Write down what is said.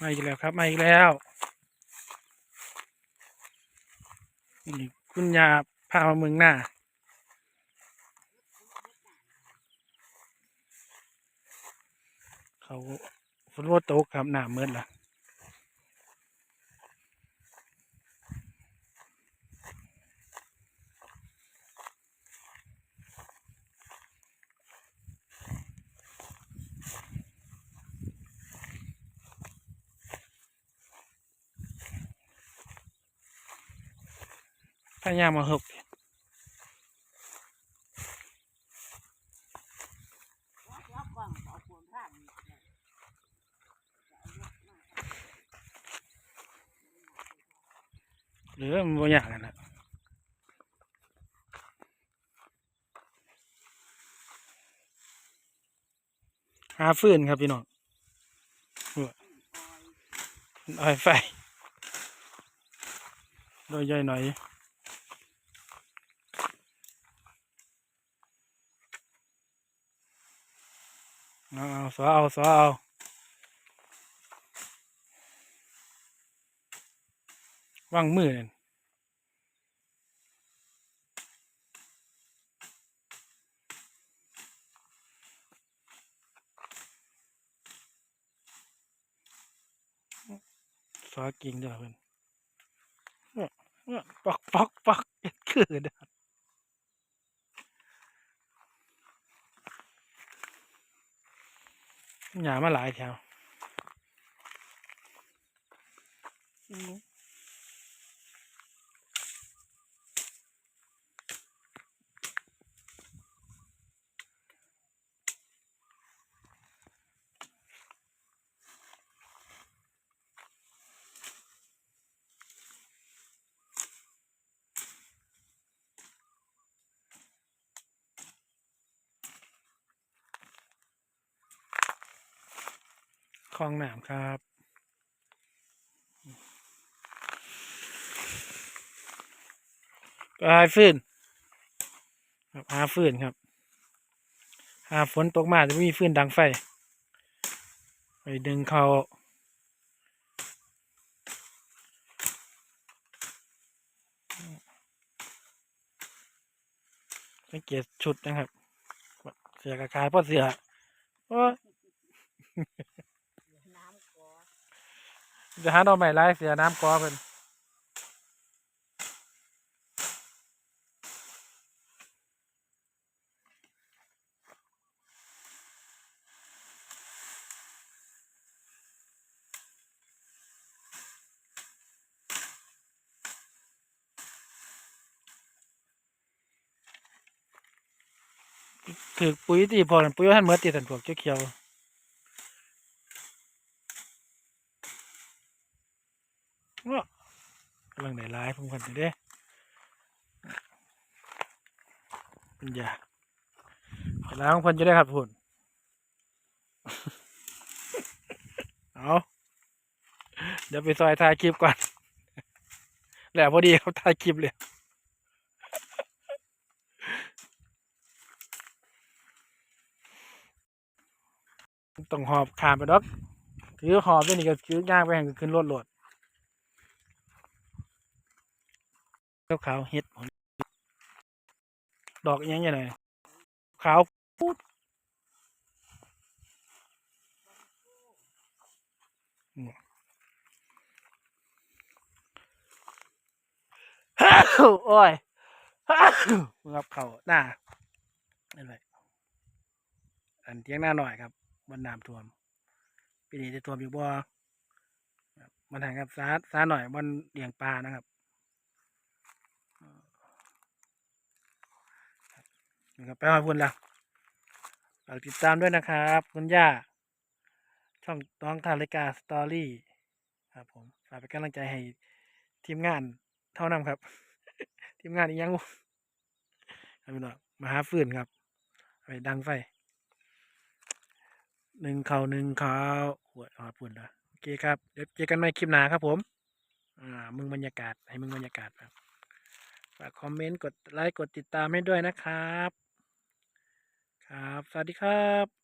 มาอีกแล้วครับมาอีกแล้วนี่คุณยาพามาเมืองหน้าเขาฝนว่าตกครับหน้ามืดละ พยายามาหบหรือมันบ่อยากกันนะหาฟืนครับพี่น้องอ้อยไฟโดยย่อยหน่อย เอาเอา สอเอาสอเอาว่างมือนั่นสอกิ่งด้อเพิ่นเนี่ยเนี่ยปอกปอกปอกเอ็ดคือเด้อ หยามาหลายแถว คลองหนามครับไปหาฟืนครับหาฟืนครับ หาฝนตกมาจะไม่มีฟืนดังไฟ ไปดึงเขาสังเกตชุดนะครับ เสือกระคายเพราะเสือโอ้ย จะหาดอกไม้ลายเสือน้ำกอเพิ่นถือปุ๋ยตีพอนั่นปุ๋ยว่าท่านเมื่อตีสันพวกเขียวๆว้า กำลังได้หลายผมกันเด้เป็นยาเวลาของเพิ่นจะได้ครับพุ่นเอาเดี๋ยวไปซอยถ่ายคลิปก่อนแหล้วพอดีเขาถ่ายคลิปเลยต้องหอบขามไปดอกถือหอบด้วยนี่ก็ถือย่างไปแห่งขึ้นรถโหลดเจ้า ขาวเฮ็ดดอกอิหยังไงหน่อยขาวพูดโอ้ยงับเข่าหน้านั่นแหละอันเทียงหน้าหน่อยครับมันน้ำท่วมปีนี้จะท่วมอยู่บ่มันห่างกับซาซาหน่อยมันเลี้ยงปลานะครับ นะครับไปหาพุ่นแล้วฝากติดตามด้วยนะครับ คุณย่า ช่องน้องทารายการสตอรี่ครับผมฝากเป็นกำลังใจให้ทีมงานเท่านั้นครับ ทีมงานอีกยังบ่ครับพี่น้องมาหาฟืนครับไปดังไฟหนึ่งเขาหนึ่งเขาหัวหอดปุ่นละโอเคครับเดี๋ยวเจอกันใหม่คลิปหน้าครับผม อ่า มึงบรรยากาศให้มึงบรรยากาศครับฝากคอมเมนต์กดไลค์กดติดตามให้ด้วยนะครับ ครับ สวัสดีครับ